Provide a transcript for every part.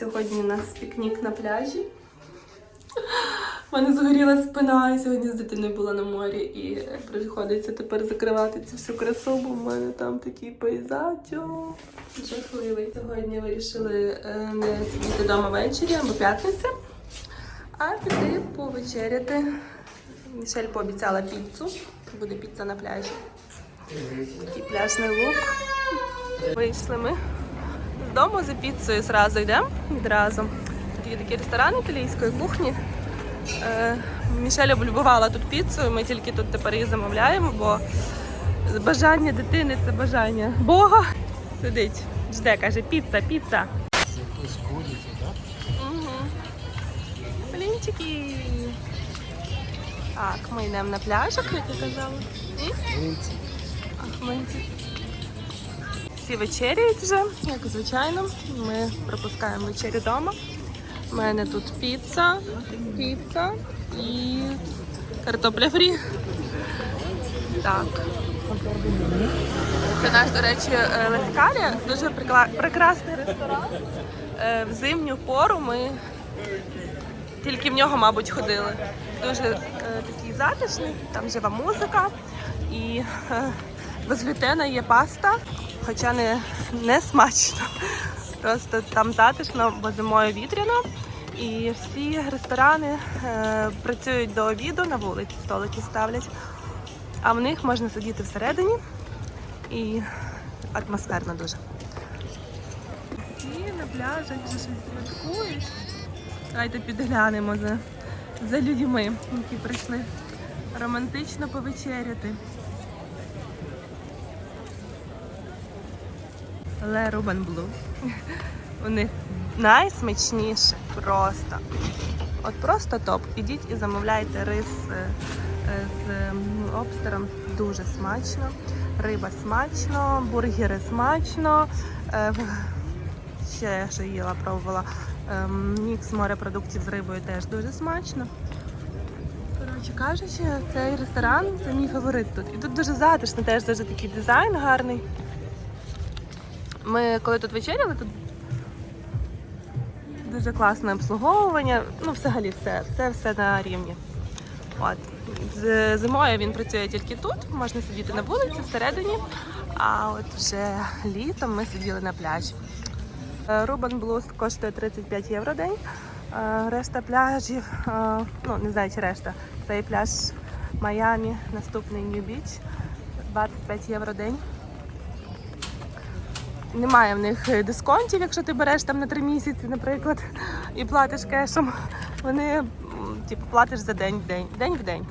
Сьогодні у нас пікнік на пляжі. У мене згоріла спина, і сьогодні з дитиною була на морі, і приходиться тепер закривати цю всю красу, бо в мене там такий пейзаж. Жахливий. Сьогодні вирішили е, не сидіти вдома ввечері або п'ятниця, а піти повечеряти. Мішель пообіцяла піцу. Буде піца на пляжі. Такий пляжний лук. Вийшли ми з дому за піцею зразу йдемо відразу. Тут є такий ресторан італійської кухні. Е, Мішель облюбувала тут піцу, ми тільки тут тепер її замовляємо, бо бажання дитини це бажання Бога. Сидить, жде, каже, піца, піца. Якось так? Угу. Блінчики. Так, ми йдемо на пляжик, як я казала. І Дивіться. Ахменці. Всі вечеряють вже, як звичайно. Ми пропускаємо вечерю вдома. У мене тут піца, піца і картопля фрі. Так. Це наш, до речі, е, Дуже прикла- прекрасний ресторан. Е, В зимню пору ми тільки в нього, мабуть, ходили. Дуже е, такий затишний, там жива музика і без глютена є паста, хоча не, не смачно. Просто там затишно, бо зимою вітряно. І всі ресторани е, працюють до обіду на вулиці, столики ставлять. А в них можна сидіти всередині і атмосферно дуже. Всі на пляжах вже щось святкують. Давайте підглянемо за, за людьми, які прийшли романтично повечеряти. Ле Рубан Блу. У них найсмачніше просто. От просто топ. Ідіть і замовляйте рис е, е, з м, лобстером. Дуже смачно. Риба смачно, бургери смачно. Е, Ще я що їла, пробувала. Мікс морепродуктів з рибою теж дуже смачно. Коротше кажучи, цей ресторан це мій фаворит тут. І тут дуже затишно, теж дуже такий дизайн гарний. Ми коли тут вечеряли, тут дуже класне обслуговування. Ну, взагалі все, все, все на рівні. От. Зимою він працює тільки тут, можна сидіти на вулиці всередині. А от вже літом ми сиділи на пляжі. Е, Рубан Блуз коштує 35 євро день. Е, Решта пляжів, е, ну не знаю чи решта, цей пляж Майамі, наступний Нью-Біч, 25 євро день. Немає в них е, дисконтів, якщо ти береш там на 3 місяці, наприклад, і платиш кешем. Вони типу, платиш за день в день, день в день.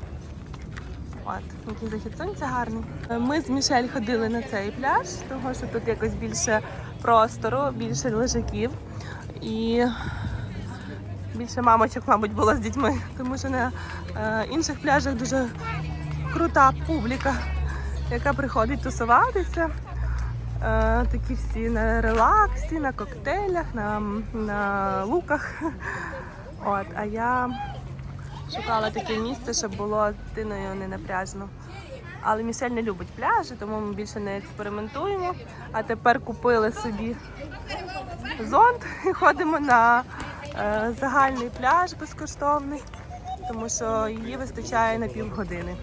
От, який захід сонця гарний. Е, Ми з Мішель ходили на цей пляж, тому що тут якось більше простору, більше лежаків. І більше мамочок, мабуть, було з дітьми, тому що на е, інших пляжах дуже крута публіка, яка приходить тусуватися. Е, такі всі на релаксі, на коктейлях, на, на луках. От, а я шукала таке місце, щоб було дитиною не напряжно. Але Мішель не любить пляжі, тому ми більше не експериментуємо. А тепер купили собі зонт і ходимо на е, загальний пляж безкоштовний, тому що її вистачає на півгодини.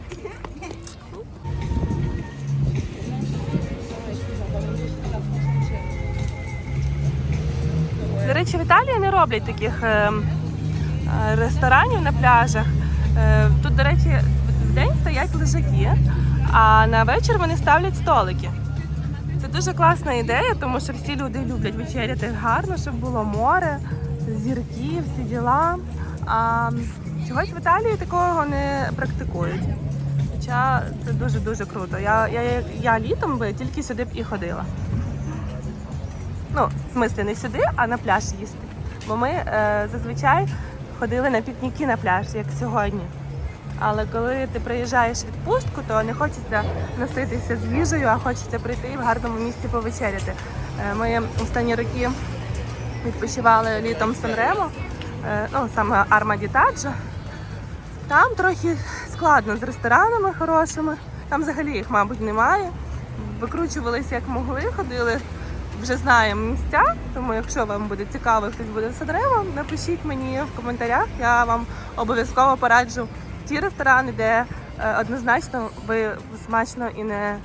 До речі, в Італії не роблять таких е, е, ресторанів на пляжах. Е, тут, до речі, в день стоять лежаки, а на вечір вони ставлять столики. Це дуже класна ідея, тому що всі люди люблять вечеряти гарно, щоб було море, зірки, всі діла. А чогось в Італії такого не практикують. Хоча це дуже-дуже круто. Я, я, я літом би тільки сюди б і ходила. Ну, в смислі не сюди, а на пляж їсти. Бо ми е, зазвичай ходили на пікніки на пляж, як сьогодні. Але коли ти приїжджаєш в відпустку, то не хочеться носитися з їжею, а хочеться прийти і в гарному місці повечеряти. Е, Ми останні роки відпочивали літом Санремо, е, ну саме Арма Дітаджо. Там трохи складно з ресторанами хорошими. Там взагалі їх, мабуть, немає. Викручувалися як могли, ходили вже знаємо місця. Тому, якщо вам буде цікаво, хтось буде в Садрево, напишіть мені в коментарях. Я вам обов'язково пораджу ті ресторани, де е, однозначно ви смачно і не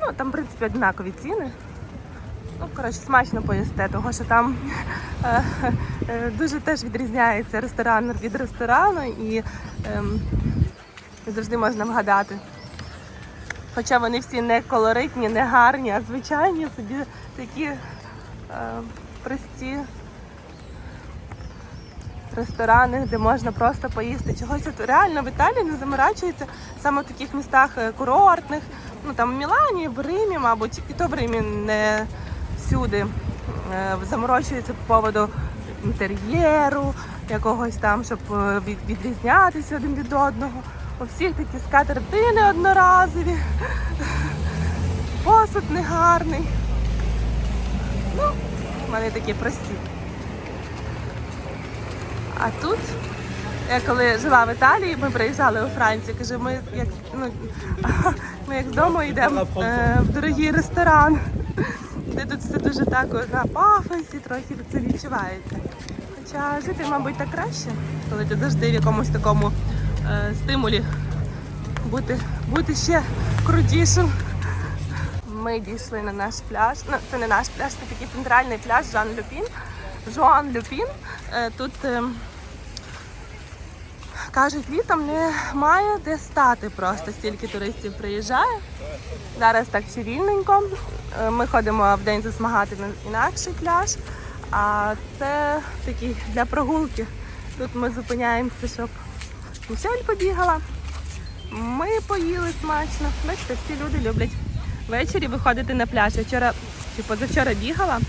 ну там в принципі однакові ціни. Ну, коротше, смачно поїсте, тому що там е, е, дуже теж відрізняється ресторан від ресторану і ем, завжди можна вгадати. Хоча вони всі не колоритні, не гарні, а звичайні собі такі е, прості ресторани, де можна просто поїсти. Чогось от реально в Італії не заморачується саме в таких містах е, курортних. Ну там в Мілані, в Римі, мабуть, і то в Римі не всюди е, заморочується по поводу інтер'єру, якогось там, щоб е, відрізнятися один від одного. У всіх такі скатертини одноразові, посуд негарний. Ну, вони такі прості. А тут, я коли жила в Італії, ми приїжджали у Францію, кажу, ми як, ну, ми як з дому йдемо е, в дорогий ресторан, де тут все дуже так на пафосі, трохи це відчувається. Хоча жити, мабуть, так краще, коли ти завжди в якомусь такому е, стимулі бути, бути ще крутішим. Ми дійшли на наш пляж. Ну, це не наш пляж, це такий центральний пляж Жан Люпін. Жоан Люпін. Е, Тут е, кажуть, літом немає де стати просто, стільки туристів приїжджає. Зараз так все вільненько. Е, Ми ходимо в день засмагати на інакший пляж, а це такий для прогулки. Тут ми зупиняємося, щоб Мішель побігала. Ми поїли смачно. Бачите, всі люди люблять ввечері виходити на пляж. Я вчора чи позавчора бігала,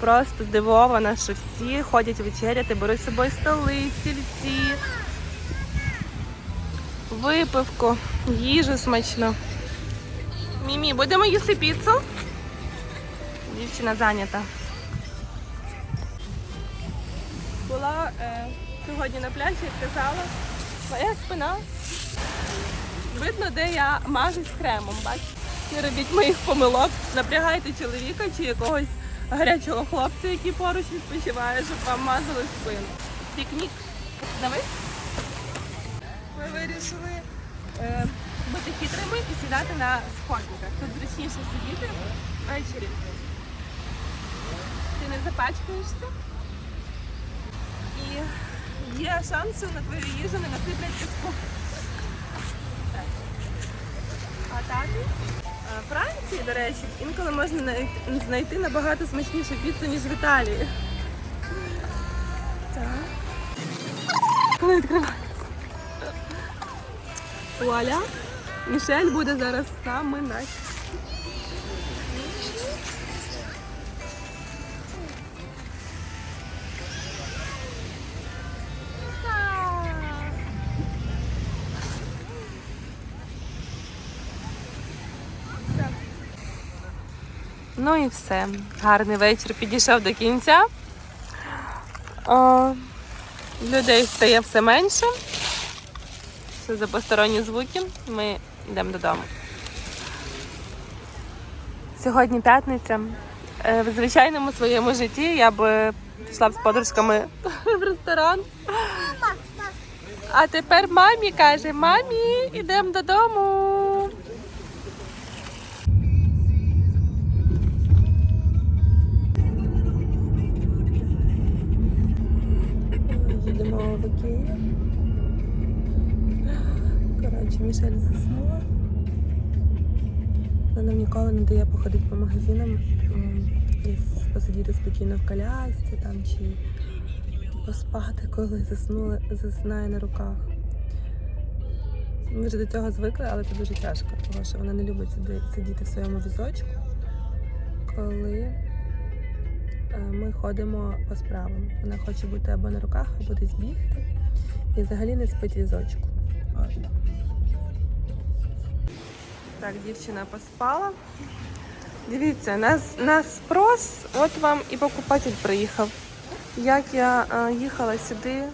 просто здивована, що всі ходять вечеряти, беруть з собою столи, стільці, випивку, їжу смачну. Мімі, будемо їсти піцу? Дівчина зайнята. Була е, сьогодні на пляжі, як казала, моя спина. Видно, де я мажусь кремом, бачите? Не робіть моїх помилок. Напрягайте чоловіка чи якогось гарячого хлопця, який поруч відпочиває, щоб вам мазали спину. Пікнік. Давай. Ми вирішили е, бути хитрими і сідати на сходниках. Тут зручніше сидіти ввечері. Ти не запачкаєшся. І є шанси на твою їжу не насиплять піску. А так, е, Франції, до речі, інколи можна знайти набагато смачнішу піцу, ніж в Італії. Так. Коли відкривається. Вуаля. Мішель буде зараз саме наш. Ну і все. Гарний вечір підійшов до кінця. Людей стає все менше. Все за посторонні звуки. Ми йдемо додому. Сьогодні п'ятниця. Е, В звичайному своєму житті я б пішла б з подружками в ресторан. А тепер мамі каже: мамі, йдемо додому. Не дає походити по магазинам і посидіти спокійно в колясці там чи поспати, коли заснула, заснає на руках. Ми вже до цього звикли, але це дуже тяжко, тому що вона не любить сидіти в своєму візочку, коли е, ми ходимо по справам. Вона хоче бути або на руках, або десь бігти. І взагалі не спить візочку. От. Так, дівчина поспала. Дивіться, нас, нас спрос, от вам і покупатель приїхав. Як я е, їхала сюди,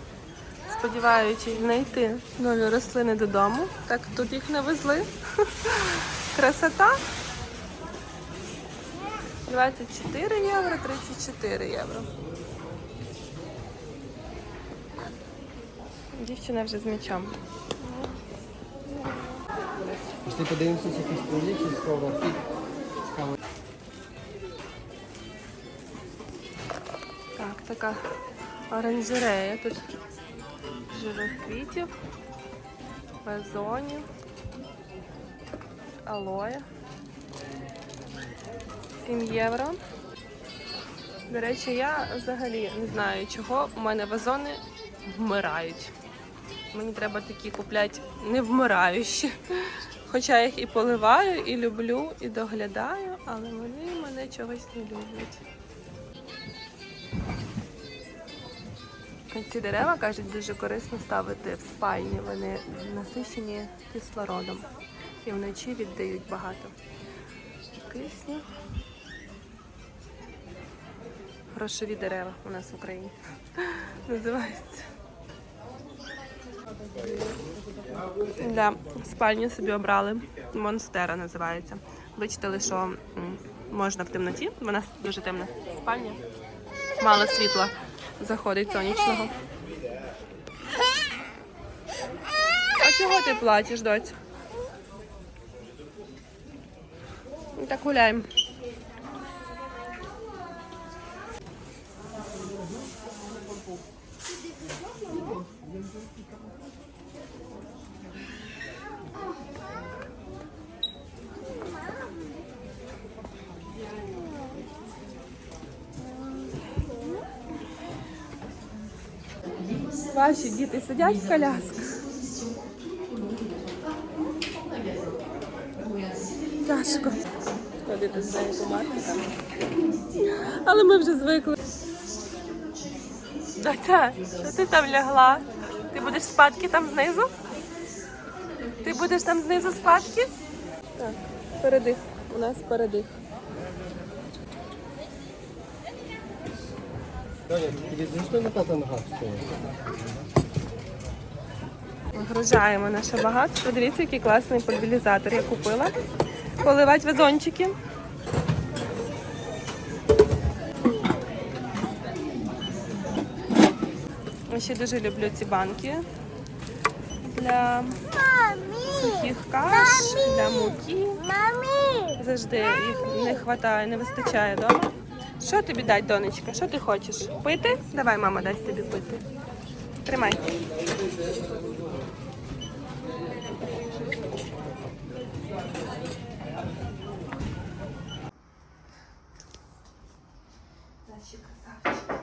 сподіваючись знайти нові рослини додому. Так тут їх не везли. Красота. 24 євро, 34 євро. Дівчина вже з м'ячом. Пішли подивимося, чи якісь пролічі скоро. Цікаво. Так, така оранжерея. Тут живих квітів, вазонів, алоє. 7 євро. До речі, я взагалі не знаю, чого у мене вазони вмирають. Мені треба такі купляти не вмираючі. Хоча я їх і поливаю, і люблю, і доглядаю, але вони мене чогось не люблять. Ці дерева, кажуть, дуже корисно ставити в спальні. Вони насичені кислородом і вночі віддають багато кисню. Грошові дерева у нас в Україні називаються. Для спальні собі обрали. Монстера називається. Вичитали, що можна в темноті. Вона дуже темна спальня. Мало світла заходить сонячного. А чого ти плачеш, доць? Так гуляємо. Ваші діти сидять в колясках. Тяжко. Ходити з нею по. Але ми вже звикли. Доця, ти там лягла? Будеш спадки там знизу? Ти будеш там знизу спадки? Так, передих. У нас передих. Тобі зручно на тата ногах? Вигружаємо наше багатство. Дивіться, який класний пульверізатор я купила. Поливати вазончики. Я ще дуже люблю ці банки для сухих каш, для муки. Завжди їх не вистачає, не вистачає вдома. Що тобі дать, донечка? Що ти хочеш? Пити? Давай, мама дасть тобі пити. Тримай. Наші красавчики.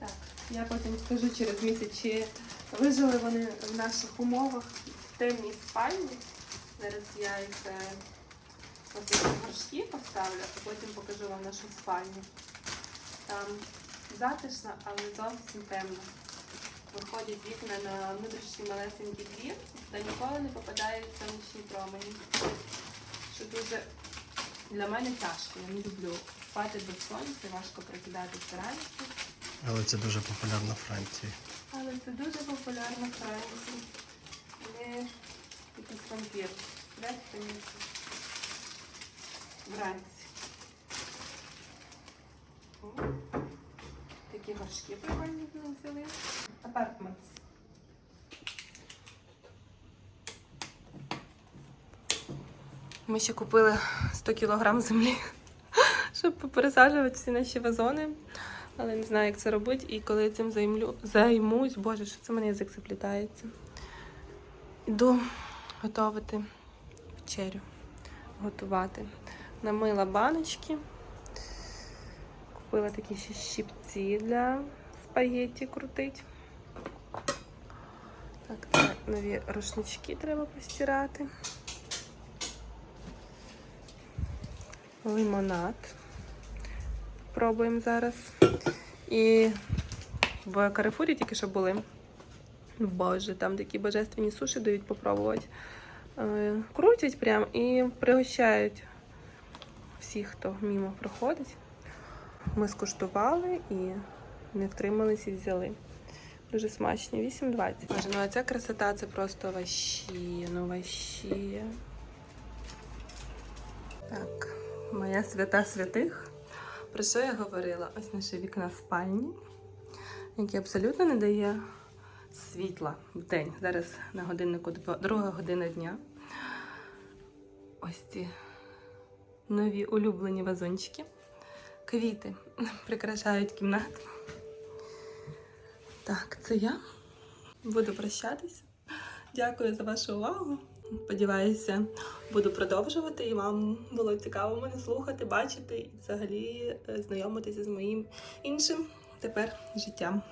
Так, я потім скажу через місяць, чи вижили вони в наших умовах в темній спальні. Зараз я їх е, ці горшки поставлю, а потім покажу вам нашу спальню. Там затишно, але зовсім темно. Виходять вікна на внутрішній малесенький двір, де ніколи не попадають сонячні промені. Що дуже для мене тяжко. Я не люблю спати без сонця, важко прокидатися вранці. Але це дуже популярно в Франції. Але це дуже популярно в Франції. Вони якийсь вампір. Вранці. О, Такі горшки прикольні взяли. Апартментс. Ми ще купили 100 кг землі, щоб попересаджувати всі наші вазони. Але не знаю, як це робити. І коли я цим займлю, займусь, боже, що це мене язик заплітається. Іду готувати вечерю. Готувати. Намила баночки. Купила такі ще щипці для спагетті крутить. Так, це нові рушнички треба постирати. Лимонад. Пробуємо зараз. І в Карифурі тільки що були. Боже, там такі божественні суші дають попробувати. Е, Крутять прям і пригощають всіх, хто мімо проходить. Ми скуштували і не втримались і взяли. Дуже смачні, 8,20. Боже, ну а ця красота це просто ващі, ну ващі. Так, моя свята святих. Про що я говорила? Ось наше вікна спальні, яке абсолютно не дає світла в день. Зараз на годиннику друга година дня. Ось ці нові улюблені вазончики. Квіти прикрашають кімнату. Так, це я. Буду прощатися. Дякую за вашу увагу. Сподіваюся, буду продовжувати і вам було цікаво мене слухати, бачити і взагалі е, знайомитися з моїм іншим тепер життям.